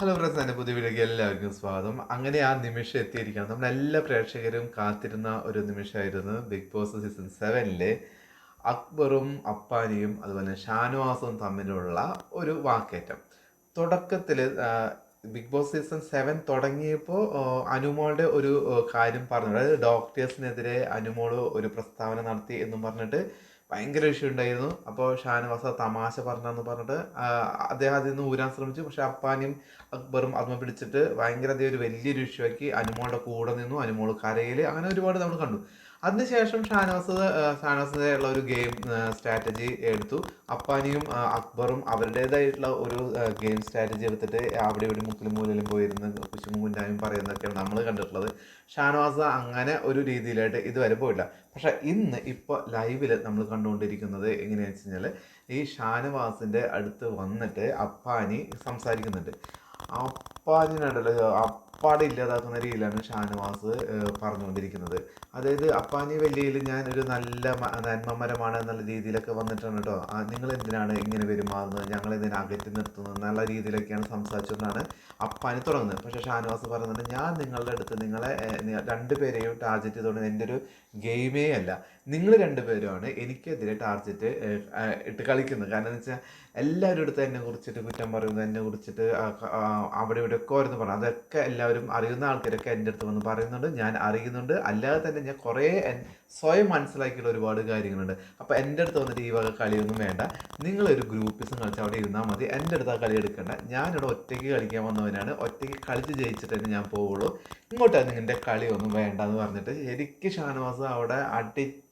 Hello friends എന്റെ പുതിയ വീഡിയോയ്ക്ക് എല്ലാവർക്കും സ്വാഗതം. അങ്ങനെ ആ നിമിഷം എത്തിയിരിക്കുകയാണ്. നമ്മുടെ എല്ലാ പ്രേക്ഷകരും കാത്തിരുന്ന ഒരു നിമിഷമായിരുന്നു ബിഗ് ബോസ് സീസൺ സെവനിലെ അക്ബറും അപ്പാനിയും അതുപോലെ ഷാനുവാസും തമ്മിലുള്ള ഒരു വാക്കേറ്റം. തുടക്കത്തിൽ ബിഗ് ബോസ് സീസൺ സെവൻ തുടങ്ങിയപ്പോൾ അനുമോളുടെ ഒരു കാര്യം പറഞ്ഞു. അതായത് ഡോക്ടേഴ്സിനെതിരെ അനുമോൾ ഒരു പ്രസ്താവന നടത്തി എന്നും പറഞ്ഞിട്ട് ഭയങ്കര ഇഷ്യൂ ഉണ്ടായിരുന്നു. അപ്പോൾ ഷാനവാസ തമാശ പറഞ്ഞെന്ന് പറഞ്ഞിട്ട് അദ്ദേഹം അതിൽ നിന്ന് ഊരാൻ ശ്രമിച്ചു. പക്ഷെ അപ്പാനും അക്ബറും അമ്മ പിടിച്ചിട്ട് ഭയങ്കര അധികം ഒരു വലിയൊരു ഇഷ്യൂ ആക്കി അനുമോളുടെ കൂടെ നിന്നു. അനുമോൾ കരയിൽ അങ്ങനെ ഒരുപാട് നമ്മൾ കണ്ടു. അതിനുശേഷം ഷാനോസ് ആ, ഉള്ള ഒരു ഗെയിം സ്ട്രാറ്റജി എടുത്തു. അപ്പാനിയും അക്ബറും അവരുടേതായിട്ടുള്ള ഒരു ഗെയിം സ്ട്രാറ്റജി എടുത്തിട്ട് അവിടെ ഇവിടെ മുക്കിലും മൂലയിലും പോയിരുന്ന കുശുമും കുഞ്ഞായും പറയുന്നതൊക്കെയാണ് നമ്മൾ കണ്ടിട്ടുള്ളത്. ഷാനവാസ് അങ്ങനെ ഒരു രീതിയിലായിട്ട് ഇതുവരെ പോയിട്ടില്ല പക്ഷെ ഇന്ന് ഇപ്പോൾ ലൈവിൽ നമ്മൾ കണ്ടുകൊണ്ടിരിക്കുന്നത് എങ്ങനെയാണെന്ന് വെച്ച് കഴിഞ്ഞാൽ ഈ ഷാനവാസിന്റെ അടുത്ത് വന്നിട്ട് അപ്പാനി സംസാരിക്കുന്നുണ്ട്. അപ്പാനിനുണ്ടല്ലോ അപ്പാടെ ഇല്ലാതാക്കുന്ന രീതിയിലാണ് ഷാനവാസ് പറഞ്ഞുകൊണ്ടിരിക്കുന്നത്. അതായത് അപ്പാനി വെല്ലിയിൽ ഞാൻ ഒരു നല്ല നന്മ നന്മമരമാണ് എന്നുള്ള രീതിയിലൊക്കെ വന്നിട്ടാണ് കേട്ടോ നിങ്ങൾ എന്തിനാണ് ഇങ്ങനെ പെരുമാറുന്നത്? ഞങ്ങൾ എന്തിനാ അകറ്റി നിർത്തുന്നത്? എന്നുള്ള രീതിയിലൊക്കെയാണ് സംസാരിച്ചുകൊണ്ടാണ് അപ്പാനി തുടങ്ങുന്നത്. പക്ഷേ ഷാനവാസ് പറയുന്നുണ്ട് ഞാൻ നിങ്ങളുടെ അടുത്ത് നിങ്ങളെ രണ്ട് പേരെയും രണ്ടുപേരെയും ടാർഗറ്റ് ചെയ്തുകൊണ്ട് എന്റെ ഒരു ഗെയിമേ അല്ല. നിങ്ങൾ രണ്ടുപേരുമാണ് എനിക്കെതിരെ ടാർഗറ്റ് ഇട്ട് കളിക്കുന്നത്. കാരണം എന്ന് വെച്ചാൽ എല്ലാവരും അടുത്ത് എന്നെ കുറിച്ചിട്ട് കുറ്റം പറയുന്നത് എന്നെ കുറിച്ചിട്ട് അവിടെ ഇവിടെ ഒക്കെ ഓരോന്ന് പറഞ്ഞു. അതൊക്കെ എല്ലാവരും അറിയുന്ന ആൾക്കാരൊക്കെ എന്റെ അടുത്ത് വന്ന് പറയുന്നുണ്ട്. ഞാൻ അറിയുന്നുണ്ട്. അല്ലാതെ തന്നെ ഞാൻ കുറേ സ്വയം മനസ്സിലാക്കിയുള്ള ഒരുപാട് കാര്യങ്ങളുണ്ട്. അപ്പോൾ എന്റെ അടുത്ത് വന്നിട്ട് ഈ വക കളിയൊന്നും വേണ്ട. നിങ്ങളൊരു ഗ്രൂപ്പിസം കളിച്ച് അവിടെ ഇരുന്നാൽ മതി. എന്റെ അടുത്ത് ആ കളി എടുക്കണ്ട. ഞാനിവിടെ ഒറ്റയ്ക്ക് കളിക്കാൻ വന്നവനാണ്. ഒറ്റയ്ക്ക് കളിച്ച് ജയിച്ചിട്ട് തന്നെ ഞാൻ പോവുള്ളൂ. ഇങ്ങോട്ടാണ് നിങ്ങളുടെ കളിയൊന്നും വേണ്ട എന്ന് പറഞ്ഞിട്ട്. ശരിക്കും ഷാനവാസ് അവിടെ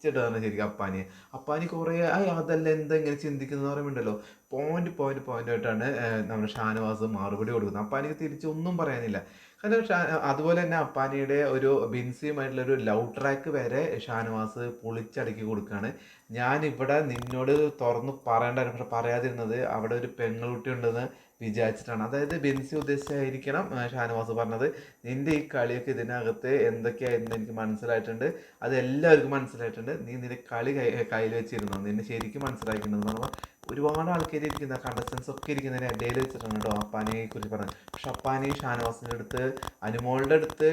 അടിച്ചിട്ടാണ് ശരിക്കും അപ്പാനിയെ അപ്പാനി കുറേ ആ അതല്ല എന്താ ഇങ്ങനെ ചിന്തിക്കുന്നത് പറയുമ്പോണ്ടല്ലോ പോയിന്റ് പോയിന്റ് പോയിന്റ് ആയിട്ടാണ് നമ്മുടെ ഷാനവാസ് മറുപടി കൊടുക്കുന്നത്. അപ്പാനിക്ക് തിരിച്ചൊന്നും പറയാനില്ല. കാരണം ഷാ അതുപോലെ തന്നെ അപ്പാനിയുടെ ഒരു ബിൻസിയുമായിട്ടുള്ള ഒരു ലവ് ട്രാക്ക് വരെ ഷാനവാസ് പൊളിച്ചടക്കി കൊടുക്കുകയാണ് ഞാൻ ഇവിടെ നിന്നോട് തുറന്ന് പറയേണ്ടായിരുന്നു പക്ഷെ പറയാതിരുന്നത് അവിടെ ഒരു പെങ്ങളുട്ടി ഉണ്ടെന്ന് വിചാരിച്ചിട്ടാണ്. അതായത് ബെൻസി ഉദ്ദേശിച്ചായിരിക്കണം ഷാനവാസ് പറഞ്ഞത്. നിന്റെ ഈ കളിയൊക്കെ ഇതിനകത്ത് എന്തൊക്കെയായിരുന്നു എനിക്ക് മനസ്സിലായിട്ടുണ്ട്. അത് എല്ലാവർക്കും മനസ്സിലായിട്ടുണ്ട്. നീ നിന്റെ കളി കയ്യിൽ വെച്ചിരുന്നു? നിന്നെ ശരിക്കും മനസ്സിലാക്കിയിട്ടുണ്ടെന്ന് പറഞ്ഞാൽ ഒരുപാട് ആൾക്കാർ ഇരിക്കുന്ന കണ്ടസ്റ്റൻസ് ഒക്കെ ഇരിക്കുന്നതിന് ഇടയിൽ വെച്ചിട്ടാണ് കേട്ടോ അപ്പാനെ കുറിച്ച് പറഞ്ഞത്. പക്ഷെ അപ്പാനെ ഷാനവാസിന്റെ അടുത്ത് അനുമോളുടെ അടുത്ത്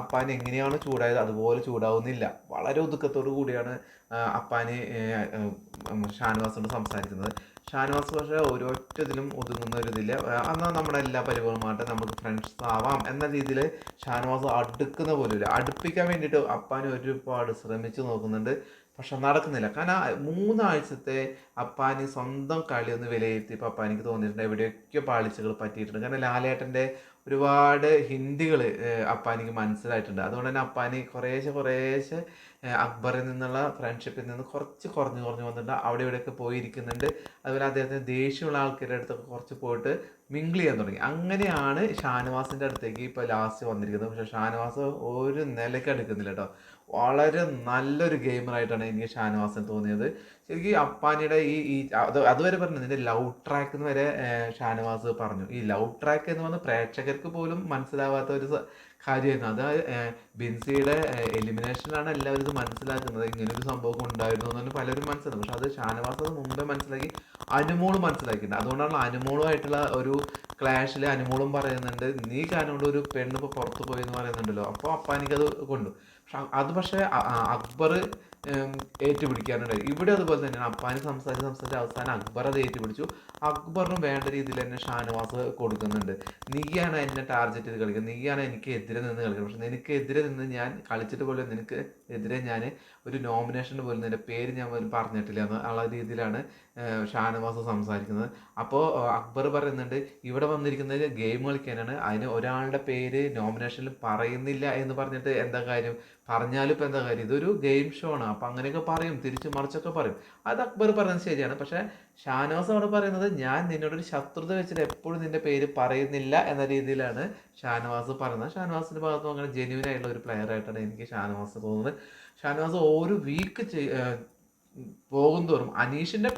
അപ്പാൻ എങ്ങനെയാണ് ചൂടായത്? അതുപോലെ ചൂടാവുന്നില്ല. വളരെ ഒതുക്കത്തോടു കൂടിയാണ് അപ്പാന് ഷാനവാസിനോട് സംസാരിക്കുന്നത്. ഷാനവാസ് പക്ഷേ ഒരൊറ്റ ഒതുങ്ങുന്ന ഒരു ഇതില്ല എന്നാൽ നമ്മുടെ എല്ലാ പരിപാടിയുമായിട്ട് നമുക്ക് ഫ്രണ്ട്സ് ആവാം എന്ന രീതിയിൽ ഷാനവാസ് അടുക്കുന്ന പോലുമില്ല അടുപ്പിക്കാൻ വേണ്ടിയിട്ട് അപ്പാൻ ഒരുപാട് ശ്രമിച്ചു നോക്കുന്നുണ്ട്. പക്ഷെ നടക്കുന്നില്ല. കാരണം മൂന്നാഴ്ചത്തെ അപ്പാനി സ്വന്തം കളി ഒന്ന് വിലയിരുത്തിയപ്പോൾ അപ്പാനിക്ക് തോന്നിയിട്ടുണ്ട് എവിടെയൊക്കെ പാളിച്ചകൾ പറ്റിയിട്ടുണ്ട്. കാരണം ലാലേട്ടന്റെ ഒരുപാട് ഹിന്ദികൾ അപ്പാനിക്ക് മനസ്സിലായിട്ടുണ്ട്. അതുകൊണ്ട് തന്നെ അപ്പാനി കുറേശ്ശെ കുറേശ്ശെ അക്ബറിൽ നിന്നുള്ള ഫ്രണ്ട്ഷിപ്പിൽ നിന്ന് കുറച്ച് കുറഞ്ഞു കുറഞ്ഞു വന്നിട്ടുണ്ട്. അവിടെ ഇവിടെയൊക്കെ പോയിരിക്കുന്നുണ്ട്. അതുപോലെ അദ്ദേഹത്തിന് ദേഷ്യമുള്ള ആൾക്കാരുടെ അടുത്തൊക്കെ കുറച്ച് പോയിട്ട് മിങ്കിൾ ചെയ്യാൻ തുടങ്ങി. അങ്ങനെയാണ് ഷാനവാസിന്റെ അടുത്തേക്ക് ഇപ്പോൾ ലാസ്റ്റ് വന്നിരിക്കുന്നത്. പക്ഷേ ഷാനവാസ് ഒരു നിലയ്ക്ക് എടുക്കുന്നില്ല കേട്ടോ. വളരെ നല്ലൊരു ഗെയിമറായിട്ടാണ് എനിക്ക് ഷാനവാസിന് തോന്നിയത്. ശരിക്കും അപ്പാനിയുടെ ഈ ഈ അത് അതുവരെ പറഞ്ഞു ഇതിന്റെ ലവ് ട്രാക്ക് എന്ന് വരെ ഷാനവാസ് പറഞ്ഞു. ഈ ലവ് ട്രാക്ക് എന്ന് പറഞ്ഞ പ്രേക്ഷകർക്ക് പോലും മനസ്സിലാവാത്ത ഒരു കാര്യമായിരുന്നു. അത് ബിൻസിയുടെ എലിമിനേഷനിലാണ് എല്ലാവരും ഇത് മനസ്സിലാക്കുന്നത്. ഇങ്ങനൊരു സംഭവം ഉണ്ടായിരുന്നു എന്ന് പലരും മനസ്സിലാക്കും പക്ഷെ അത് ഷാനവാസ് അത് മുമ്പേ മനസ്സിലാക്കി അനുമോൾ മനസ്സിലാക്കിയിട്ടുണ്ട്. അതുകൊണ്ടാണ് അനുമോളുമായിട്ടുള്ള ഒരു ക്ലാഷിൽ അനുമോളും പറയുന്നുണ്ട് നീ കാരണം ഒരു പെണ്ണ് ഇപ്പോൾ പുറത്ത് പോയി എന്ന് പറയുന്നുണ്ടല്ലോ. അപ്പോൾ അപ്പാനിക്കത് കൊണ്ടു. പക്ഷെ അത് പക്ഷേ അക്ബർ ഏറ്റുപിടിക്കാനുണ്ടായി ഇവിടെ അതുപോലെ തന്നെയാണ് അപ്പാനി സംസാരിച്ച് സംസാരിച്ച് അവസാനം അക്ബർ അത് ഏറ്റുപിടിച്ചു. അക്ബറിനും വേണ്ട രീതിയിൽ തന്നെ ഷാനവാസ് കൊടുക്കുന്നുണ്ട്. നീയാണ് എന്നെ ടാർഗറ്റ് ചെയ്ത് കളിക്കുന്നത്. നീയാണ് എനിക്ക് എതിരെ നിന്ന് കളിക്കുന്നത്. പക്ഷേ നിനക്ക് എതിരെ നിന്ന് ഞാൻ കളിച്ചിട്ട് പോലും നിനക്ക് എതിരെ ഞാൻ ഒരു നോമിനേഷൻ പോലും നിന്റെ പേര് ഞാൻ പറഞ്ഞിട്ടില്ല എന്നുള്ള രീതിയിലാണ് ഷാനവാസ് സംസാരിക്കുന്നത്. അപ്പോൾ അക്ബർ പറയുന്നുണ്ട് ഇവിടെ വന്നിരിക്കുന്നത് ഗെയിം കളിക്കാനാണ്. അതിന് ഒരാളുടെ പേര് നോമിനേഷനിൽ പറയുന്നില്ല എന്ന് പറഞ്ഞിട്ട് എന്താ കാര്യം? പറഞ്ഞാലും ഇപ്പം എന്താ കാര്യം? ഇതൊരു ഗെയിം ഷോ ആണ്. അപ്പം അങ്ങനെയൊക്കെ പറയും തിരിച്ചു മറിച്ചൊക്കെ പറയും. അത് അക്ബർ പറയുന്നത് ശരിയാണ്. പക്ഷേ ഷാനവാസ് അവിടെ പറയുന്നത് ഞാൻ നിന്നോടൊരു ശത്രുത വെച്ചിട്ട് എപ്പോഴും നിന്റെ പേര് പറയുന്നില്ല എന്ന രീതിയിലാണ് ഷാനവാസ് പറയുന്നത്. ഷാനവാസിന്റെ ഭാഗത്തും അങ്ങനെ ജെന്യൂൻ ആയിട്ടുള്ള ഒരു പ്ലെയർ ആയിട്ടാണ് എനിക്ക് ഷാനവാസ് തോന്നുന്നത്. ഷാനവാസ് ഒരു വീക്ക് പോകും തോറും അനീഷിന്റെ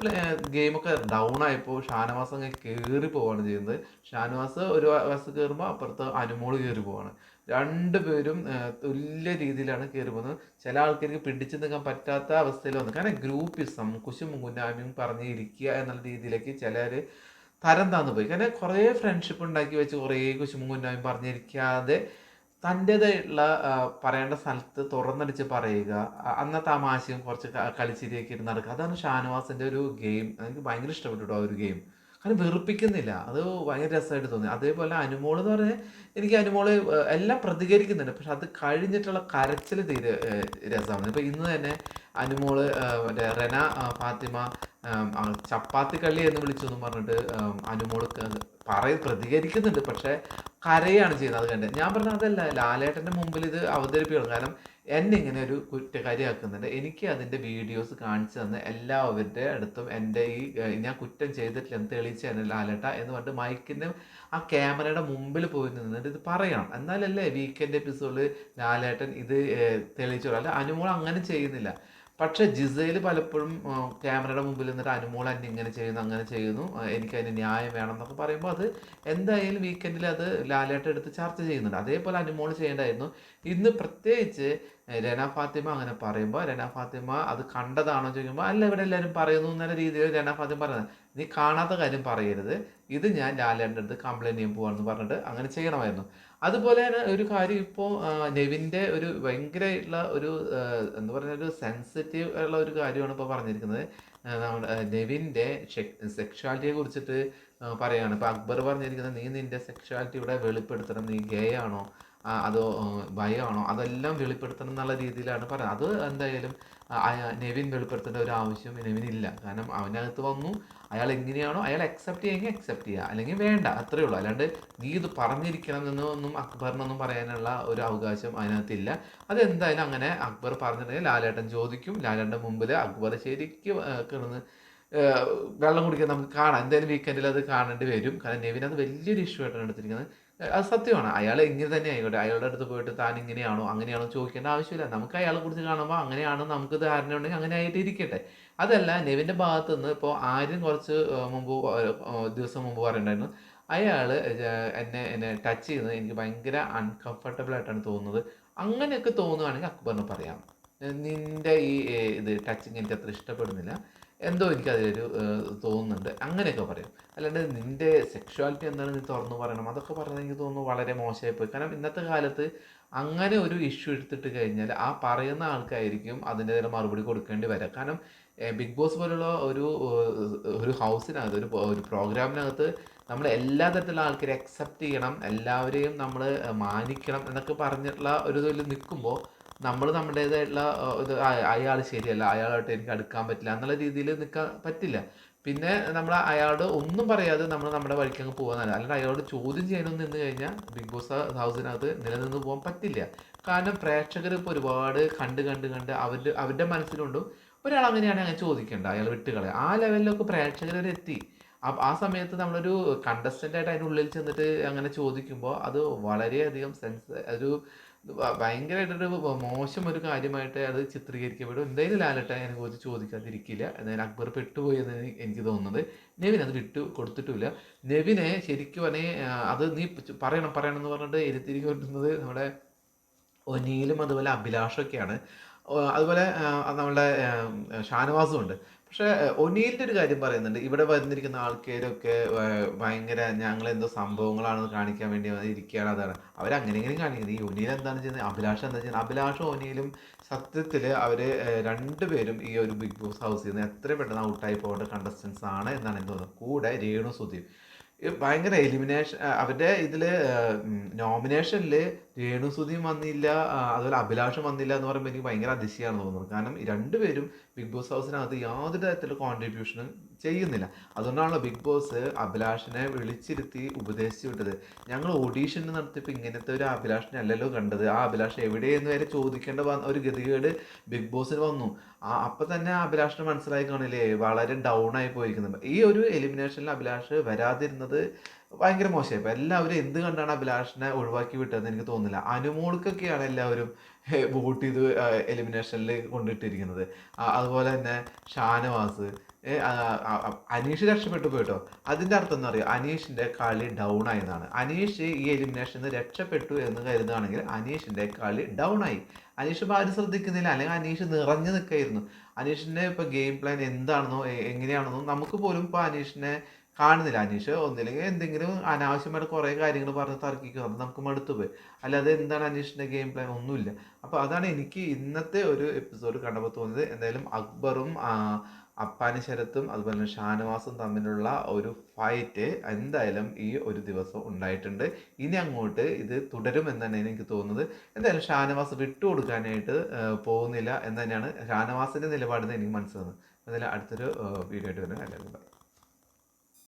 ഗെയിമൊക്കെ ഡൗൺ ആയപ്പോൾ ഷാനവാസ് അങ്ങനെ കയറി പോവാണ് ചെയ്യുന്നത്. ഷാനവാസ് ഒരു ബസ് കയറുമ്പോൾ അപ്പുറത്ത് അനുമോൾ കയറി പോവാണ്. രണ്ടുപേരും പേരും തുല്യ രീതിയിലാണ് കയറി പോകുന്നത്. ചില ആൾക്കാർക്ക് പിടിച്ചു നിൽക്കാൻ പറ്റാത്ത അവസ്ഥയിൽ വന്നു. കാരണം ഗ്രൂപ്പിസം കുശും കുന്നാമിയും പറഞ്ഞ് ഇരിക്കുക എന്നുള്ള രീതിയിലേക്ക് ചിലർ തരം താന്ന് പോയി. കാരണം കുറേ ഫ്രണ്ട്ഷിപ്പ് ഉണ്ടാക്കി വെച്ച് കുറേ കുശും കുന്നാമിയും പറഞ്ഞിരിക്കാതെ തന്റേതായിട്ടുള്ള ആ, പറയേണ്ട സ്ഥലത്ത് തുറന്നടിച്ച് പറയുക അന്നത്തെ അന്ന തമാശയും കുറച്ച് കളിച്ചിരിയൊക്കെ ഇരുന്ന് നടക്കുക. അതാണ് ഷാനവാസിന്റെ ഒരു ഗെയിം എനിക്ക് ഭയങ്കര ഇഷ്ടപ്പെട്ടു ആ ഒരു ഗെയിം കാരണം വെറുപ്പിക്കുന്നില്ല. അത് ഭയങ്കര രസമായിട്ട് തോന്നി. അതേപോലെ അനുമോൾ എന്ന് പറഞ്ഞാൽ എനിക്ക് അനുമോൾ എല്ലാം പ്രതികരിക്കുന്നുണ്ട്. പക്ഷെ അത് കഴിഞ്ഞിട്ടുള്ള കരച്ചിൽ തീരെ രസമാണ്. ഇപ്പം ഇന്ന് തന്നെ അനുമോൾ ഏഹ്, മറ്റേ റെന ഫാത്തിമ ചപ്പാത്തി കള്ളി എന്ന് വിളിച്ചു എന്ന് പറഞ്ഞിട്ട് അനുമോൾ പറയ പ്രതികരിക്കുന്നുണ്ട്. പക്ഷെ കരയാണ് ചെയ്യുന്നത്. അത് കണ്ട് ഞാൻ പറഞ്ഞ അതല്ല. ലാലേട്ടന്റെ മുമ്പിൽ ഇത് അവതരിപ്പിക്കണം. കാരണം എന്നെ ഇങ്ങനെ ഒരു കുറ്റക്കാരിയാക്കുന്നുണ്ട്. എനിക്ക് അതിന്റെ വീഡിയോസ് കാണിച്ചു തന്ന എല്ലാവരുടെ അടുത്തും എന്റെ ഈ ഞാൻ കുറ്റം ചെയ്തിട്ടില്ല. എന്ന് തെളിയിച്ച് തന്നെ ലാലേട്ട എന്ന് പറഞ്ഞിട്ട് മൈക്കിന്റെ ആ ക്യാമറയുടെ മുമ്പിൽ പോയി നിന്നിട്ട് ഇത് പറയണം. എന്നാലല്ലേ വീക്കെൻഡ് എപ്പിസോഡിൽ ലാലേട്ടൻ ഇത് തെളിയിച്ചു അല്ല അനുമോൾ അങ്ങനെ ചെയ്യുന്നില്ല. പക്ഷെ ജിസയിൽ പലപ്പോഴും ക്യാമറയുടെ മുമ്പിൽ നിന്നിട്ട് അനുമോൾ എന്നെ ഇങ്ങനെ ചെയ്യുന്നു അങ്ങനെ ചെയ്യുന്നു എനിക്ക് അതിന് ന്യായം വേണം എന്നൊക്കെ പറയുമ്പോൾ അത് എന്തായാലും വീക്കെൻഡിൽ അത് ലാലേട്ടൻ എടുത്ത് ചർച്ച ചെയ്യുന്നുണ്ട്. അതേപോലെ അനുമോൾ ചെയ്യേണ്ടായിരുന്നു. ഇന്ന് പ്രത്യേകിച്ച് രന ഫാത്തിമ അങ്ങനെ പറയുമ്പോൾ രന ഫാത്തിമ അത് കണ്ടതാണോ ചോദിക്കുമ്പോൾ അല്ല ഇവിടെ എല്ലാവരും പറയുന്നു എന്ന രീതിയിൽ രന ഫാത്തിമ പറയുന്നത്. നീ കാണാത്ത കാര്യം പറയരുത്. ഇത് ഞാൻ ലാലേന്റെ അടുത്ത് കംപ്ലൈന്റ് ചെയ്യാൻ പോവാണെന്ന് പറഞ്ഞിട്ട് അങ്ങനെ ചെയ്യണമായിരുന്നു. അതുപോലെ തന്നെ ഒരു കാര്യം ഇപ്പോൾ നെവിന്റെ ഒരു ഭയങ്കരമായിട്ടുള്ള ഒരു എന്ന് പറയുക ഒരു സെൻസിറ്റീവ് ഉള്ള ഒരു കാര്യമാണ് ഇപ്പോൾ പറഞ്ഞിരിക്കുന്നത്. നമ്മുടെ നെവിന്റെ സെക്ഷുവാലിറ്റിയെ കുറിച്ചിട്ട് പറയുകയാണ് ഇപ്പോൾ അക്ബർ പറഞ്ഞിരിക്കുന്നത് നീ നിന്റെ സെക്ഷുവാലിറ്റി ഇവിടെ വെളിപ്പെടുത്തണം. നീ ഗേ ആണോ? അതോ ഭയമാണോ അതെല്ലാം വെളിപ്പെടുത്തണം എന്നുള്ള രീതിയിലാണ് പറയുന്നത്. അത് എന്തായാലും നെവിൻ വെളിപ്പെടുത്തേണ്ട ഒരു ആവശ്യം നെവിനില്ല കാരണം അവനകത്ത് വന്നു. അയാൾ എങ്ങനെയാണോ അയാൾ അക്സെപ്റ്റ് ചെയ്യുമെങ്കിൽ അക്സെപ്റ്റ് ചെയ്യുക അല്ലെങ്കിൽ വേണ്ട അത്രയേ ഉള്ളൂ. അല്ലാണ്ട് നീ ഇത് പറഞ്ഞിരിക്കണം എന്നൊന്നും അക്ബറിനൊന്നും പറയാനുള്ള ഒരു അവകാശം അതിനകത്തില്ല. അതെന്തായാലും അങ്ങനെ അക്ബർ പറഞ്ഞിട്ടുണ്ടെങ്കിൽ ലാലേട്ടൻ ചോദിക്കും. ലാലേട്ടന്റെ മുമ്പിൽ അക്ബർ ശരിക്കും കിടന്ന് വെള്ളം കുടിക്കാൻ നമുക്ക് കാണാം. എന്തായാലും വീക്കെൻഡിൽ അത് കാണേണ്ടി വരും. കാരണം നെവിൻ അത് വലിയൊരു ഇഷ്യൂ ആയിട്ടാണ് എടുത്തിരിക്കുന്നത്. അത് സത്യമാണ്. അയാൾ ഇങ്ങനെ തന്നെ ആയിക്കോട്ടെ. അയാളുടെ അടുത്ത് പോയിട്ട് താൻ ഇങ്ങനെയാണോ അങ്ങനെയാണോ ചോദിക്കേണ്ട ആവശ്യമില്ല. നമുക്ക് അയാളെ കുറിച്ച് കാണുമ്പോൾ അങ്ങനെയാണോ നമുക്ക് ധാരണ ഉണ്ടെങ്കിൽ അങ്ങനെ ആയിട്ട് ഇരിക്കട്ടെ. അതല്ല നെവിന്റെ ഭാഗത്ത് നിന്ന് ഇപ്പോൾ ആരും കുറച്ച് മുമ്പ് ദിവസം മുമ്പ് പറയണ്ടായിരുന്നു അയാൾ എന്നെ എന്നെ ടച്ച് ചെയ്യുന്നത് എനിക്ക് ഭയങ്കര അൺകംഫർട്ടബിൾ ആയിട്ടാണ് തോന്നുന്നത്. അങ്ങനെയൊക്കെ തോന്നുകയാണെങ്കിൽ അക്ബറിന് പറയാം. നിന്റെ ഈ ഇത് ടച്ചിങ് എനിക്ക് അത്ര ഇഷ്ടപ്പെടുന്നില്ല. എന്തോ എനിക്കതിലൊരു അതിലൊരു തോന്നുന്നുണ്ട്. അങ്ങനെയൊക്കെ പറയും. അല്ലാണ്ട് നിന്റെ സെക്ഷുവാലിറ്റി എന്താണ് നീ തുറന്നു പറയണം? അതൊക്കെ പറഞ്ഞാൽ എനിക്ക് തോന്നുന്നു വളരെ മോശമായി പോയി കാരണം ഇന്നത്തെ കാലത്ത് അങ്ങനെ ഒരു ഇഷ്യൂ എടുത്തിട്ട് കഴിഞ്ഞാൽ ആ പറയുന്ന ആൾക്കായിരിക്കും അതിന്റെതായ മറുപടി കൊടുക്കേണ്ടി വരിക. കാരണം ബിഗ് ബോസ് പോലുള്ള ഒരു ഒരു ഹൗസിനകത്ത് ഒരു ഒരു പ്രോഗ്രാമിനകത്ത് നമ്മൾ എല്ലാ തരത്തിലുള്ള ആൾക്കാരെ അക്സെപ്റ്റ് ചെയ്യണം. എല്ലാവരെയും നമ്മൾ മാനിക്കണം എന്നൊക്കെ പറഞ്ഞിട്ടുള്ള ഒരു ഇതിൽ നിൽക്കുമ്പോൾ നമ്മൾ നമ്മുടേതായിട്ടുള്ള ഇത് അയാൾ ശരിയല്ല അയാളായിട്ട് എനിക്ക് അടുക്കാൻ പറ്റില്ല എന്നുള്ള രീതിയിൽ നിൽക്കാൻ പറ്റില്ല. പിന്നെ നമ്മൾ അയാളോട് ഒന്നും പറയാതെ നമ്മൾ നമ്മുടെ വഴിക്ക് അങ്ങ് പോകാൻ അല്ലെങ്കിൽ അയാളോട് ചോദ്യം ചെയ്യണമെന്ന് നിന്ന് കഴിഞ്ഞാൽ ബിഗ് ബോസ് ഹൗസിനകത്ത് നിലനിന്ന് പോകാൻ പറ്റില്ല. കാരണം പ്രേക്ഷകർ ഇപ്പോൾ ഒരുപാട് കണ്ട് കണ്ട് കണ്ട് അവരുടെ അവരുടെ മനസ്സിലുണ്ടും ഒരാൾ അങ്ങനെയാണ് അങ്ങനെ ചോദിക്കേണ്ട അയാൾ വിട്ടുകളെ ആ ലെവലിലൊക്കെ പ്രേക്ഷകർ എത്തി. ആ- സമയത്ത് നമ്മളൊരു കണ്ടസ്റ്റന്റ് ആയിട്ട് അതിന്റെ ഉള്ളിൽ ചെന്നിട്ട് അങ്ങനെ ചോദിക്കുമ്പോൾ അത് വളരെയധികം സെൻസ് ഒരു ഭയങ്കരമായിട്ടൊരു മോശം ഒരു കാര്യമായിട്ട് അത് ചിത്രീകരിക്കപ്പെടും. എന്തായാലും ലാലട്ട അതിനെ കുറിച്ച് ചോദിക്കാതിരിക്കില്ല. എന്തായാലും അക്ബർ പെട്ടുപോയി എന്ന് എനിക്ക് തോന്നുന്നത്. നെവിൻ അത് വിട്ടു കൊടുത്തിട്ടില്ല നെവിനെ ശരിക്കും പറഞ്ഞാൽ അത് നീ പറയണം പറയണം എന്ന് പറഞ്ഞിട്ട് എഴുത്തിരിക്കു കൊണ്ടുന്നത് നമ്മുടെ ഒനിയിലും അതുപോലെ അഭിലാഷൊക്കെയാണ്. അതുപോലെ നമ്മളുടെ ഷാനവാസും ഉണ്ട്. പക്ഷേ ഒനീലിന്റെ ഒരു കാര്യം പറയുന്നുണ്ട്. ഇവിടെ വന്നിരിക്കുന്ന ആൾക്കാരൊക്കെ ഭയങ്കര ഞങ്ങൾ എന്തോ സംഭവങ്ങളാണെന്ന് കാണിക്കാൻ വേണ്ടി ഇരിക്കുകയാണ്. അതാണ്. അവരങ്ങനെ ഇങ്ങനെ കാണിക്കുന്നത്. ഈ ഒനീൽ എന്താണ് ചെയ്യുന്നത്? അഭിലാഷ് എന്താ ചെയ്യുന്നത്? അഭിലാഷും ഒനീലും സത്യത്തിൽ അവർ രണ്ടുപേരും ഈ ഒരു ബിഗ് ബോസ് ഹൗസിൽ നിന്ന് എത്ര പെട്ടെന്ന് ഔട്ടായി പോകേണ്ട കണ്ടസ്റ്റൻസ് ആണ് എന്നാണ് എന്ന് തോന്നുന്നത്. കൂടെ രേണു സുധീർ. ഈ ഭയങ്കര എലിമിനേഷൻ അവരുടെ ഇതിൽ നോമിനേഷനിൽ രേണുസുതിയും വന്നില്ല അതുപോലെ അഭിലാഷും വന്നില്ല എന്ന് പറയുമ്പോൾ എനിക്ക് ഭയങ്കര അതിശയമാണ് തോന്നുന്നത്. കാരണം രണ്ടുപേരും ബിഗ് ബോസ് ഹൗസിനകത്ത് യാതൊരു തരത്തിലുള്ള കോൺട്രിബ്യൂഷനും ചെയ്യുന്നില്ല. അതുകൊണ്ടാണല്ലോ ബിഗ് ബോസ് അഭിലാഷിനെ വിളിച്ചിരുത്തി ഉപദേശിച്ചു വിട്ടത്. ഞങ്ങൾ ഓഡീഷൻ നടത്തിയപ്പോൾ ഇങ്ങനത്തെ ഒരു അഭിലാഷിനെ അല്ലല്ലോ കണ്ടത്. ആ അഭിലാഷ് എവിടെയെന്ന് വരെ ചോദിക്കേണ്ട ഒരു ഗതികേട് ബിഗ് ബോസിന് വന്നു. അപ്പം തന്നെ അഭിലാഷിന് മനസ്സിലായി കാണില്ലേ? വളരെ ഡൗൺ ആയി പോയിരിക്കുന്നു. ഈ ഒരു എലിമിനേഷനിൽ അഭിലാഷ് വരാതിരുന്നത് ഭയങ്കര മോശമായി. ഇപ്പം എല്ലാവരും എന്ത് കണ്ടാണ് അഭിലാഷിനെ ഒഴിവാക്കി വിട്ടതെന്ന് എനിക്ക് തോന്നുന്നില്ല. അനുമോൾക്കൊക്കെയാണ് എല്ലാവരും വോട്ട് ചെയ്ത് എലിമിനേഷനിൽ കൊണ്ടിട്ടിരിക്കുന്നത്. അതുപോലെ തന്നെ ഷാനവാസ് അനീഷ് രക്ഷപ്പെട്ടു പോയിട്ടോ? അതിന്റെ അർത്ഥം എന്താ പറയുക അനീഷിന്റെ കളി ഡൗൺ ആയതാണ് അനീഷ് ഈ എലിമിനേഷനിൽ നിന്ന് രക്ഷപ്പെട്ടു എന്ന് കരുതുകയാണെങ്കിൽ അനീഷിന്റെ കളി ഡൗൺ ആയി. അനീഷ് ഇപ്പോൾ ആരും ശ്രദ്ധിക്കുന്നില്ല. അല്ലെങ്കിൽ അനീഷ് നിറഞ്ഞു നിൽക്കായിരുന്നു അനീഷിന്റെ ഇപ്പോൾ ഗെയിം പ്ലാൻ എന്താണെന്നോ എങ്ങനെയാണെന്നോ നമുക്ക് പോലും ഇപ്പോൾ അനീഷിനെ കാണുന്നില്ല. അനീഷ് ഒന്നില്ലെങ്കിൽ എന്തെങ്കിലും അനാവശ്യമായിട്ട് കുറേ കാര്യങ്ങൾ പറഞ്ഞ് തർക്കിക്കും. അത് നമുക്ക് മടുത്തു പോയി. അല്ലാതെ എന്താണ് അനീഷിന്റെ ഗെയിം പ്ലാൻ ഒന്നുമില്ല. അപ്പോൾ അതാണ് എനിക്ക് ഇന്നത്തെ ഒരു എപ്പിസോഡ് കണ്ടപ്പോൾ തോന്നിയത്. എന്തായാലും അക്ബറും അപ്പാനി ശരത്തും അതുപോലെ തന്നെ ഷാനവാസും തമ്മിലുള്ള ഒരു ഫൈറ്റ് എന്തായാലും ഈ ഒരു ദിവസം ഉണ്ടായിട്ടുണ്ട്. ഇനി അങ്ങോട്ട് ഇത് തുടരും എന്ന് തന്നെയാണ് എനിക്ക് തോന്നുന്നത്. എന്തായാലും ഷാനവാസ് വിട്ടുകൊടുക്കാനായിട്ട് പോകുന്നില്ല എന്ന് തന്നെയാണ് ഷാനവാസിന്റെ നിലപാടെന്ന് എനിക്ക് മനസ്സിലാകുന്നത് എന്തായാലും അടുത്തൊരു വീഡിയോ ആയിട്ട് വരുന്നത് എല്ലാവരും